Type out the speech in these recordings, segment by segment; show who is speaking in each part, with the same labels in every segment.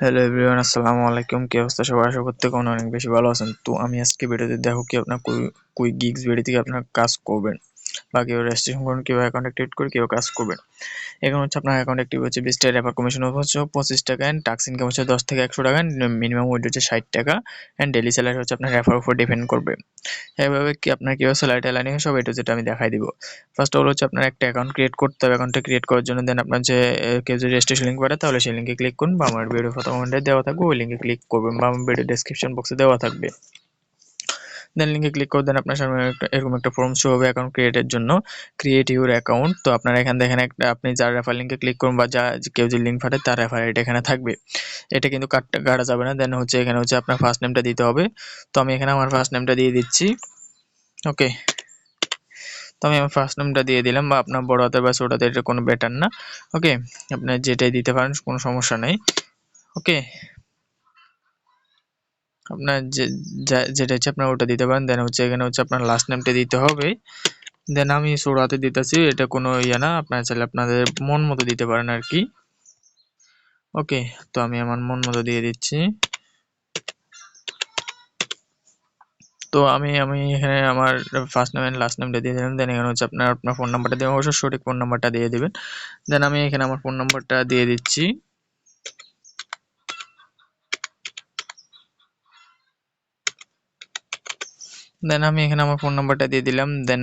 Speaker 1: Hello everyone আসসালামু আলাইকুম কি অবস্থা সবাই আশা করতে কোনো অনেক বেশি ভালো আছেন তো আমি আজকে ভিডিওতে দেখো কি আপনার কুই গিগস ভিডিও থেকে আপনার কাজ করবেন বা কেউ রেজিস্ট্রেশন করুন, কেউ অ্যাকাউন্ট অ্যাক্টিভেট করে কেউ কাজ করবেন এখন হচ্ছে আপনার অ্যাকাউন্ট অ্যাক্টিভ হচ্ছে বিশ টাকা রেফার কমিশন হচ্ছে পঁচিশ টাকা অ্যান্ড টাক্স ইনকাম হচ্ছে দশ থেকে একশো টাকা মিনিমাম ওয়েট হচ্ছে ষাট টাকা অ্যান্ড ডেলি স্যালারি হচ্ছে আপনার রেফার উপর ডিপেন্ড করবে। এভাবে কি আপনার কীভাবে স্যালারি ট্যালারি সব এটা যেটা আমি দেখাই দিব। ফার্স্ট অল হচ্ছে আপনার একটা অ্যাকাউন্ট ক্রিয়েট করতে হবে অ্যাকাউন্টটা ক্রিয়েট করার জন্য দেন আপনার যে কেউ যদি রেজিস্ট্রেশন লিঙ্ক পাঠায় তাহলে সেই লিঙ্কে ক্লিক করুন, বা আমার ভিডিও ফটো কমেন্টে দেওয়া থাকবে, ওই লিঙ্কে ক্লিক করবেন, বা আমার ভিডিও ডেসক্রিপশন বক্সে দেওয়া থাকবে। দেন লিঙ্কে ক্লিক করে দেন, আপনার সামনে এরকম একটা ফর্ম শো হবে অ্যাকাউন্ট ক্রিয়েটের জন্য ক্রিয়েট ইউর অ্যাকাউন্ট তো আপনার এখান দেখেন একটা, আপনি যার রেফার লিঙ্কে ক্লিক করুন বা যা, কেউ যে লিঙ্ক ফাটে তার রেফার এটা এখানে থাকবে। এটা কিন্তু কাটটা কাটা যাবে না। দেন হচ্ছে এখানে হচ্ছে আপনার ফার্স্ট নেমটা দিতে হবে। তো আমি এখানে আমার ফার্স্ট নেমটা দিয়ে দিচ্ছি। ওকে তো আমি আমার ফার্স্ট নেমটা দিয়ে দিলাম বা আপনার বড় হাতের বা ছোট এটা কোনো বেটার না। ওকে আপনার যেটাই দিতে পারেন, কোনো সমস্যা নেই। ওকে আপনার যে যেটা হচ্ছে আপনার ওটা দিতে পারেন। দেন হচ্ছে এখানে হচ্ছে আপনার লাস্ট নেমটা দিতে হবে। দেন আমি হাতে দিতেছি, এটা কোনো ইয়ে না। আপনার চাইলে আপনাদের মন মতো দিতে পারেন আর কি। ওকে তো আমি আমার মন মতো দিয়ে দিচ্ছি। তো আমি আমি এখানে আমার ফার্স্ট নেম লাস্ট নেমটা দিয়ে দিলাম। দেন এখানে হচ্ছে আপনার আপনার ফোন নাম্বারটা দেবেন অবশ্যই সঠিক ফোন নাম্বারটা দিয়ে দেবেন। দেন আমি এখানে আমার ফোন নাম্বারটা দিয়ে দিচ্ছি। দেন আমি এখানে আমার ফোন নাম্বারটা দিয়ে দিলাম। দেন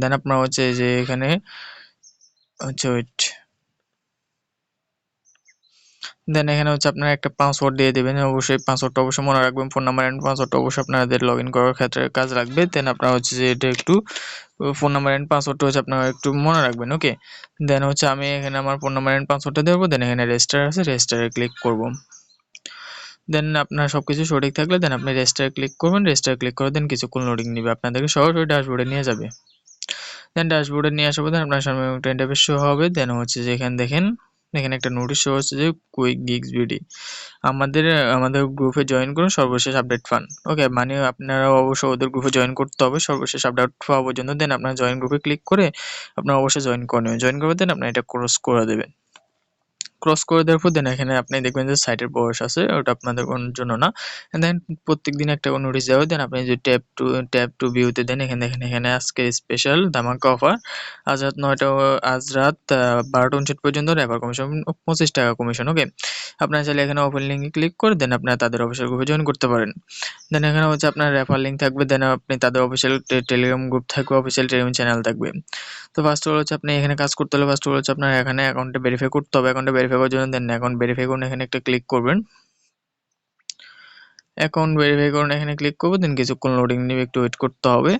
Speaker 1: দেন আপনার হচ্ছে যে এখানে হচ্ছে ওয়েট দেন এখানে হচ্ছে আপনারা একটা পাসওয়ার্ড দিয়ে দেবেন। অবশ্যই পাসওয়ার্ডটা অবশ্যই মনে রাখবেন। ফোন নাম্বার অ্যান্ড পাসওয়ার্ডটা অবশ্যই আপনাদের লগ ইন করার ক্ষেত্রে কাজ লাগবে দেন আপনারা হচ্ছে যে এটা একটু ফোন নাম্বার অ্যান্ড পাসওয়ার্ডটা হচ্ছে আপনারা একটু মনে রাখবেন ওকে দেন হচ্ছে আমি এখানে আমার ফোন নাম্বার অ্যান্ড পাসওয়ার্ডটা দেবো। দেন এখানে রেজিস্টার আছে। রেজিস্টারে ক্লিক করব। দেন আপনার সব কিছু সঠিক থাকলে দেন আপনি রেজিস্টারে ক্লিক করবেন। রেজিস্টারে ক্লিক করে দেন কিছুক্ষণ লোডিং নেবে। আপনাদেরকে সরাসরি ড্যাশবোর্ডে নিয়ে যাবে। দেন ড্যাশবোর্ডে নিয়ে আসার দেন আপনার সামনে একটা ইন্টারফেস শো হবে। দেন হচ্ছে যে এখানে দেখেন, এখানে একটা নোটিশ শো হচ্ছে যে কুইক গিগস বিডি আমাদের আমাদের গ্রুপে জয়েন করুন, সর্বশেষ আপডেট পান। ওকে মানে আপনারা অবশ্যই ওদের গ্রুপে জয়েন করতে হবে। সর্বশেষ আপডেট পাওয়া পর্যন্ত দেন আপনারা জয়েন গ্রুপে ক্লিক করে আপনারা অবশ্যই জয়েন করে নেবেন। জয়েন করবে দেন আপনারা এটা ক্রস করে দেবেন। ক্রস করে দেওয়ার পর দেন এখানে আপনি দেখবেন যে সাইটের বয়স আছে, ওটা আপনাদের জন্য না। দেন প্রত্যেক দিন একটা নোটিশ দেওয়া দেন আপনি যে ট্যাপ টু ট্যাপ টু ভিউতে দেন এখানে দেখেন এখানে আজকে স্পেশাল ধামাকা অফার আজ রাত নয়টা, আজ রাত বারোটা উনষাট পর্যন্ত রেফার কমিশন পঁচিশ টাকা কমিশন ওকে আপনারা চাইলে এখানে ওপেন লিঙ্কে ক্লিক করে দেন আপনারা তাদের অফিসিয়াল গ্রুপে জয়েন করতে পারেন। দেন এখানে হচ্ছে আপনার রেফার লিঙ্ক থাকবে দেন আপনি তাদের অফিসিয়াল টেলিগ্রাম গ্রুপ থাকবে অফিসিয়াল টেলিগ্রাম চ্যানেল থাকবে। তো ফার্স্ট অল হচ্ছে আপনি এখানে কাজ করতে হলে ফার্স্ট অল হচ্ছে আপনার এখানে অ্যাকাউন্টে ভেরিফাই করতে হবে। অ্যাকাউন্টে ভেরিফাই করার জন্য দেন অ্যাকাউন্ট ভেরিফাই করুন, এখানে একটা ক্লিক করবেন। অ্যাকাউন্ট ভেরিফাই করুন, এখানে ক্লিক করব দেন কিছুক্ষণ লোডিং নেবে একটু ওয়েট করতে হবে।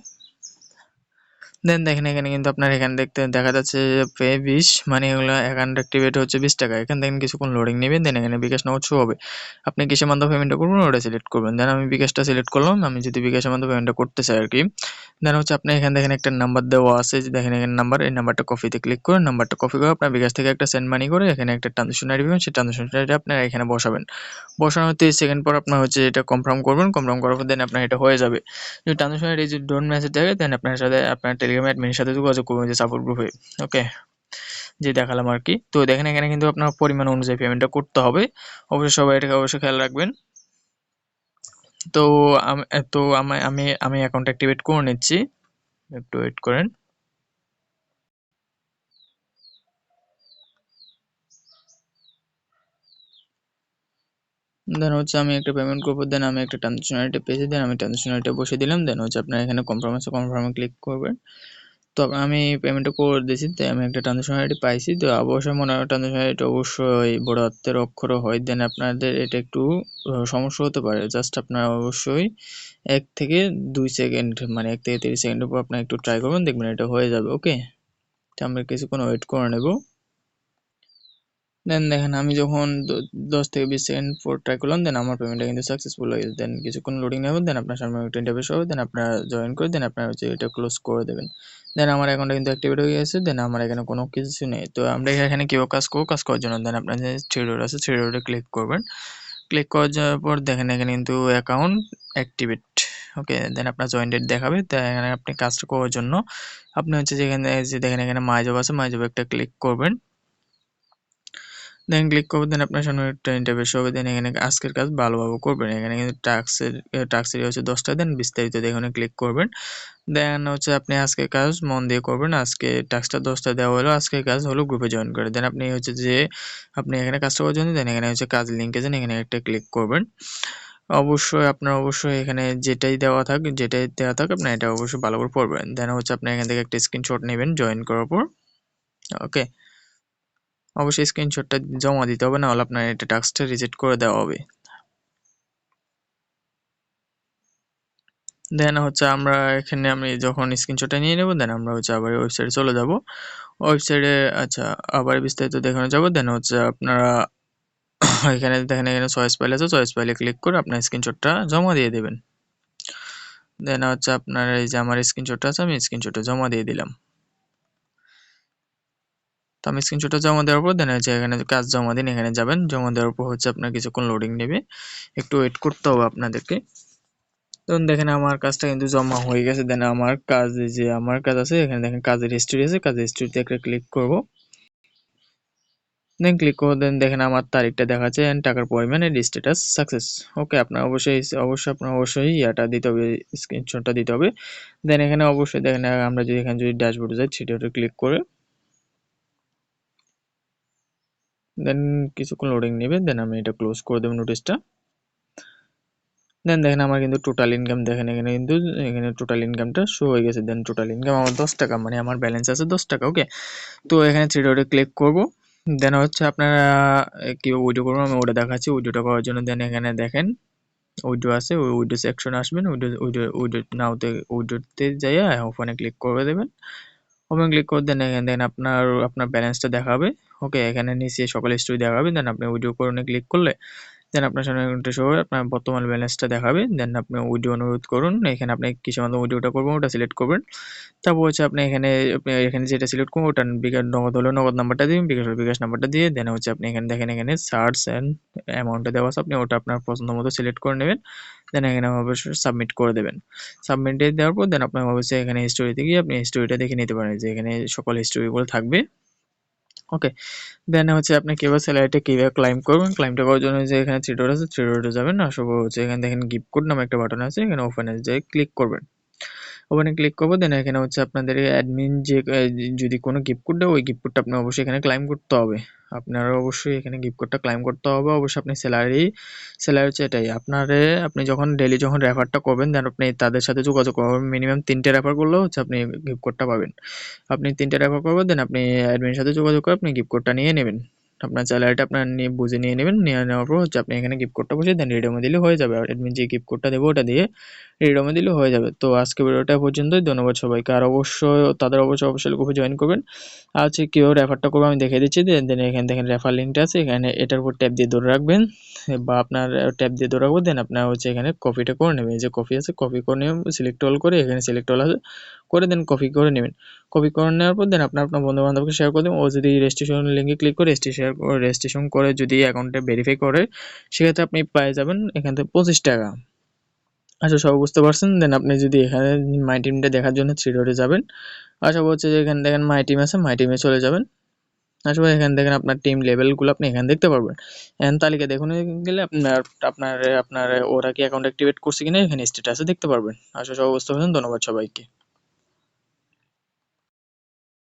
Speaker 1: দেন দেখেন, এখানে কিন্তু আপনার এখানে দেখতে দেখা যাচ্ছে যে পে বিশ মানে এগুলো অ্যাকাউন্ট অ্যাক্টিভেট হচ্ছে বিশ টাকা। এখানে দেখেন কিছুক্ষণ লোডিং নেবেন দেন এখানে বিকাশ নগদ শো হবে। আপনি কিসের মাধ্যমে পেমেন্টটা করবেন, ওটা সিলেক্ট করবেন। দেন আমি বিকাশটা সিলেক্ট করলাম, আমি যদি বিকাশের মাধ্যমে পেমেন্টটা করতে চাই আর কি দেন হচ্ছে আপনি এখানে দেখেন একটা নাম্বার দেওয়া আছে, যে দেখেন এখানে নাম্বার এই নাম্বারটা কপিতে ক্লিক করে নাম্বারটা কপি করে আপনার বিকাশ থেকে একটা সেন্ড মানি করে এখানে একটা ট্রানজেকশন আইডি পাবেন, সেই ট্রানজেকশন আইডি আপনার এখানে বসাবেন। বসানোর তিরিশ সেকেন্ড পর আপনার হচ্ছে এটা কনফার্ম করবেন কনফার্ম করার পর দেন আপনার এটা হয়ে যাবে। যদি ট্রানজেকশন আইডি যদি ডোন্ট মেসেজ থাকে দেন আপনার সাথে আপনার টেলিগ্রাম অ্যাডমিনের সাথে যোগাযোগ করবেন যে সাপোর্ট গ্রুপে ওকে যে দেখালাম আর কি। তো দেখেন, এখানে কিন্তু আপনার পরিমাণ অনুযায়ী পেমেন্টটা করতে হবে। অবশ্যই সবাই এটাকে অবশ্যই খেয়াল রাখবেন। তো তো আমি আমি অ্যাকাউন্ট অ্যাক্টিভেট করে নিচ্ছি। একটু ওয়েট করেন। দেন হচ্ছে আমি একটা পেমেন্ট করব দেন আমি একটা ট্রানজেকশনালিটি পেয়েছি দেন আমি ট্রানজেকশনালিটি বসে দিলাম দেন হচ্ছে আপনার এখানে কনফার্ম আছে কনফার্মে ক্লিক করবেন। তো আমি পেমেন্টটা করে দিয়েছি তাই আমি একটা ট্রানজেকশন আইডি পাইছি, তো অবশ্যই মনে হয় ট্রানজেকশন আইডিটা অবশ্যই বড় হাতের অক্ষর হয়। দেন আপনাদের এটা একটু সমস্যা হতে পারে। জাস্ট আপনার অবশ্যই এক থেকে দুই সেকেন্ড মানে এক থেকে তিরিশ সেকেন্ডের পর আপনার একটু ট্রাই করবেন, দেখবেন এটা হয়ে যাবে ওকে তো আমরা কিছুক্ষণ ওয়েট করে নেব। দেন দেখেন আমি যখন দশ থেকে বিশ সেকেন্ড পর ট্রাই করলাম দেন আমার পেমেন্টটা কিন্তু সাকসেসফুল হয়ে দেন কিছুক্ষণ লোডিং নেবেন দেন আপনার সামনে একটা ইন্টারভিউ হবে দেন আপনারা জয়েন করে দেন আপনার হচ্ছে এটা ক্লোজ করে দেবেন। দেন আমার অ্যাকাউন্টটা কিন্তু অ্যাক্টিভেট হয়ে গেছে দেন আমার এখানে কোনো কিছু নেই। তো আমরা এখানে কেউ কাজ করব? কাজ করার জন্য দেন আপনার যে থ্রি আছে থ্রি ক্লিক করবেন। ক্লিক করার যাওয়ার পর দেখেন এখানে কিন্তু অ্যাকাউন্ট অ্যাক্টিভেট ওকে দেন আপনার জয়েন ডেট দেখাবে। তো এখানে আপনি কাজটা করার জন্য আপনি হচ্ছে যেখানে দেখেন এখানে মাইজব আছে মাইজব একটা ক্লিক করবেন। দেন ক্লিক করব দেন আপনার সামনে একটা ইন্টারভেস হবে দেন এখানে আজকের কাজ ভালোভাবে করবেন। এখানে কিন্তু টাক্সের টাক্সের হচ্ছে দশটা দেন বিস্তারিত এখানে ক্লিক করবেন। দেন হচ্ছে আপনি আজকে কাজ মন দিয়ে করবেন। আজকে টাস্কটা দশটা দেওয়া হলো, আজকের কাজ হলো গ্রুপে জয়েন করে। দেন আপনি হচ্ছে যে, আপনি এখানে কাজটা করার জন্য দেন এখানে হচ্ছে কাজ লিঙ্কে যান, এখানে একটা ক্লিক করবেন। অবশ্যই, আপনার অবশ্যই এখানে যেটাই দেওয়া থাক, যেটাই দেওয়া থাক, আপনি এটা অবশ্যই ভালো করে পড়বেন। দেন হচ্ছে আপনি এখান থেকে একটা স্ক্রিনশট নেবেন জয়েন করার পর। ওকে অবশ্যই স্ক্রিনশটটা জমা দিতে হবে না হলে আপনার এটা টাস্কটা রিজেক্ট করে দেওয়া হবে। দেন হচ্ছে আমরা এখানে আমি যখন স্ক্রিনশটটা নিয়ে নেব দেন আমরা হচ্ছে আবার ওয়েবসাইটে চলে যাব। ওয়েবসাইটে আচ্ছা আবার বিস্তারিত দেখানো যাব। দেন হচ্ছে আপনারা এখানে দেখেন, এখানে চয়েস ফাইল আছে চয়েস ফাইলে ক্লিক করে আপনার স্ক্রিনশটটা জমা দিয়ে দেবেন। দেন হচ্ছে আপনার এই যে আমার স্ক্রিনশটটা আছে, আমি স্ক্রিনশটটা জমা দিয়ে দিলাম। তো আমি স্ক্রিনশটটা জমা দেওয়ার পর দেন হচ্ছে এখানে কাজ জমা দিন, এখানে যাবেন। জমা দেওয়ার পর হচ্ছে আপনার কিছুক্ষণ লোডিং নেবে। একটু ওয়েট করতে হবে আপনাদেরকে। তখন দেখেন আমার কাজটা কিন্তু জমা হয়ে গেছে। দেন আমার কাজ যে আমার কাজ আছে, এখানে দেখেন কাজের হিস্ট্রি আছে। কাজের হিস্ট্রিতে একটা ক্লিক করব। দেন ক্লিক করে দেন দেখেন আমার তারিখটা দেখাচ্ছে এন্ড টাকার পরিমাণ এর স্ট্যাটাস সাকসেস ওকে আপনার অবশ্যই অবশ্যই, আপনার অবশ্যই ইয়াটা দিতে হবে স্ক্রিনশটটা দিতে হবে। দেন এখানে অবশ্যই দেখেন, আমরা যদি এখানে যদি ড্যাশবোর্ডে যাই, সেটা ক্লিক করে দেন কিছুক্ষণ লোডিং নেবে দেন আমি এটা ক্লোজ করে দেবো নোটিশটা দেন দেখেন আমার কিন্তু টোটাল ইনকাম দেখেন এখানে কিন্তু, এখানে টোটাল ইনকামটা শো হয়ে গেছে। দেন টোটাল ইনকাম আমার দশ টাকা মানে আমার ব্যালেন্স আছে দশ টাকা ওকে তো এখানে থ্রি ডটে ক্লিক করব। দেন হচ্ছে আপনারা কীভাবে উইডিও করব? আমি ওটা দেখাচ্ছি উইডিওটা করার জন্য দেন এখানে দেখেন উইডিও আছে, ওই উইডিও সেকশন আসবেন উইডিও উইডিও উইডিও নাওতে উইডিওতে যাইয়া ওখানে ক্লিক করে দেবেন। ওখানে ক্লিক করে দেন এখানে দেন আপনার আপনার ব্যালেন্সটা দেখাবে। ওকে এখানে নিচে সকল স্টোরি দেখাবে দেন আপনি উইডিও করে ক্লিক করলে দেন আপনার সামনে একটা আপনার বর্তমান ব্যালেন্সটা দেখাবে দেন আপনি উইডিও অনুরোধ করুন, এখানে আপনি কিসের মাধ্যমে উইডিওটা করবেন, ওটা সিলেক্ট করবেন। তারপর হচ্ছে আপনি এখানে এখানে যেটা সিলেক্ট করবেন, ওটা বিকাশ, নগদ হলে নগদ নাম্বারটা দিবেন, বিকাশ বিকাশ নাম্বারটা দিয়ে দেন হচ্ছে আপনি এখানে দেখেন এখানে সার্চ অ্যান্ড অ্যামাউন্টটা দেওয়া আছে, আপনি ওটা আপনার পছন্দ মতো সিলেক্ট করে নেবেন দেন এখানে অবশ্যই সাবমিট করে দেবেন। সাবমিটে দেওয়ার পর দেন আপনার অবশ্যই এখানে হিস্টোরিতে গিয়ে আপনি হিস্টোরিটা দেখে নিতে পারেন, যে এখানে সকল হিস্টোরিগুলো থাকবে। ওকে দেন হচ্ছে আপনি কীভাবে স্যালারিটা কীভাবে ক্লাইম করবেন। ক্লাইমটা করার জন্য যে এখানে থ্রি ডট আছে থ্রি ডটে যাবেন আসব হচ্ছে এখানে দেখেন গিফট কোড নামে একটা বাটন আছে, এখানে ওপেনে যে ক্লিক করবেন। ওখানে ক্লিক করব দেন এখানে হচ্ছে আপনাদের অ্যাডমিন যে যদি কোনো গিফট কোড দেয়, ওই গিফট কোডটা আপনি অবশ্যই এখানে ক্লাইম করতে হবে। আপনারা অবশ্যই এখানে গিফট কোডটা ক্লাইম করতে হবে, অবশ্যই আপনি স্যালারি স্যালারি হচ্ছে এটাই। আপনারে, আপনি যখন ডেলি যখন রেফারটা করবেন দেন আপনি তাদের সাথে যোগাযোগ করবেন। মিনিমাম তিনটে রেফার করলেও হচ্ছে আপনি গিফট কোডটা পাবেন। আপনি তিনটে রেফার করবেন দেন আপনি অ্যাডমিনের সাথে যোগাযোগ করে আপনি গিফট কোডটা নিয়ে নেবেন। আপনার স্যালারিটা আপনার নিয়ে বুঝে নিয়ে নেবেন, নিয়ে নেওয়ার পর হচ্ছে আপনি এখানে গিফট কোডটা বসে দেন রিডমে দিলে হয়ে যাবে। অ্যাডমিন যে গিফট কোডটা দেবো ওটা দিয়ে রিডমে দিলে হয়ে যাবে। তো আজকে ভিডিওটা পর্যন্তই, ধন্যবাদ সবাইকে। আর অবশ্যই, তাদের অবশ্যই অবশ্যই গ্রুপে জয়েন করবেন। আর হচ্ছে কীভাবে রেফারটা করব আমি দেখিয়ে দিচ্ছি, দেন এখানে দেখেন রেফার লিঙ্কটা আছে, এখানে এটার উপর ট্যাপ দিয়ে ধরে রাখবেন। বা আপনার ট্যাপ দিয়ে ধরে রাখব, দেন আপনার হচ্ছে এখানে কপিটা করে নেবেন। যে কপি আছে কপি করে নেবেন সিলেক্ট অল করে এখানে সিলেক্ট অল আছে। করে দেন কপি করে নেবেন। কপি করে নেওয়ার পর দেন আপনার আপনার বন্ধু বান্ধবকে শেয়ার করে দেবেন। ও যদি রেজিস্ট্রেশন লিঙ্কে ক্লিক করে রেজিস্ট্রেশন রেজিস্ট্রেশন করে যদি অ্যাকাউন্টে ভেরিফাই করে, সেক্ষেত্রে আপনি পেয়ে যাবেন এখান থেকে পঁচিশ টাকা। আচ্ছা সব বুঝতে পারছেন? দেন আপনি যদি এখানে মাই টিমটা দেখার জন্য থ্রি ডটে যাবেন। আশা করছি যে এখানে দেখেন মাই টিম আছে মাই টিমে চলে যাবেন। আসলে এখানে দেখেন আপনার টিম লেভেলগুলো আপনি এখানে দেখতে পারবেন। এখানে তালিকা দেখুন, গেলে আপনার আপনার আপনার, ওরা কি অ্যাকাউন্ট অ্যাক্টিভেট করছে কিনা এখানে স্ট্যাটাসে দেখতে পারবেন। আশা সব বুঝতে পারছেন? ধন্যবাদ সবাইকে।